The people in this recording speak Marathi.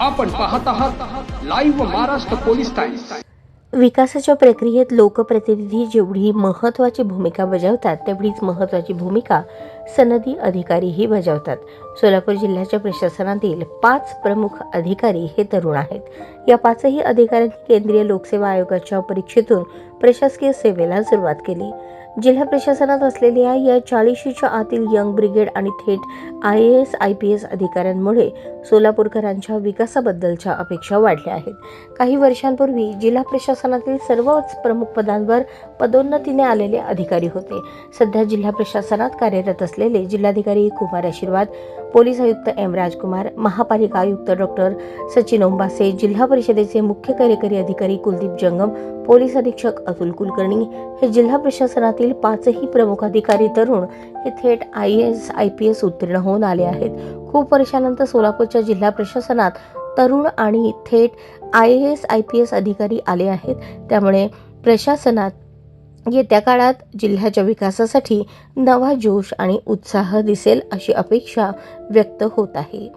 आपण पाहत आहात लाईव्ह महाराष्ट्र पोलीस टाइम्स विकासाच्या प्रक्रियेत लोकप्रतिनिधी जेवढी महत्त्वाची भूमिका बजावतात तेवढीच महत्त्वाची भूमिका सनदी अधिकारीही बजावतात. सोलापूर जिल्ह्याच्या प्रशासनातील पाच प्रमुख अधिकारी हे तरुण आहेत. या पाचही अधिकाऱ्यांनी केंद्रीय लोकसेवा आयोगाच्या परीक्षेतून प्रशासकीय सेवेला सुरुवात केली. जिल्हा प्रशासनात असलेल्या या चाळीशीच्या आतील यंग ब्रिगेड आणि थेट I A S I P S अधिकाऱ्यांमुळे सोलापूरकरांच्या विकासाबद्दलच्या अपेक्षा वाढल्या आहेत. काही वर्षांपूर्वी जिल्हा प्रशासनातील सर्वच प्रमुख पदांवर पदोन्नतीने आलेले अधिकारी होते. सध्या जिल्हा प्रशासनात कार्यरत असलेले जिल्हाधिकारी कुमार आशीर्वाद पोलीस आयुक्त एम राजकुमार महापालिका आयुक्त डॉक्टर सचिन ओंबासे जिल्हा परिषदेचे मुख्य कार्यकारी अधिकारी कुलदीप जंगम पोलीस अधीक्षक अतुल कुलकर्णी हे जिल्हा प्रशासनातील पाचही प्रमुख अधिकारी तरुण हे थेट I S I P S उत्तीर्ण होऊन आले आहेत. खूप वर्षानंतर सोलापूरच्या जिल्हा प्रशासनात तरुण आणि थेट I A S I P S अधिकारी आले आहेत. त्यामुळे प्रशासनात येत्या काळात जिल्ह्याच्या विकासासाठी नवा जोश आणि उत्साह दिसेल अशी अपेक्षा व्यक्त होत आहे.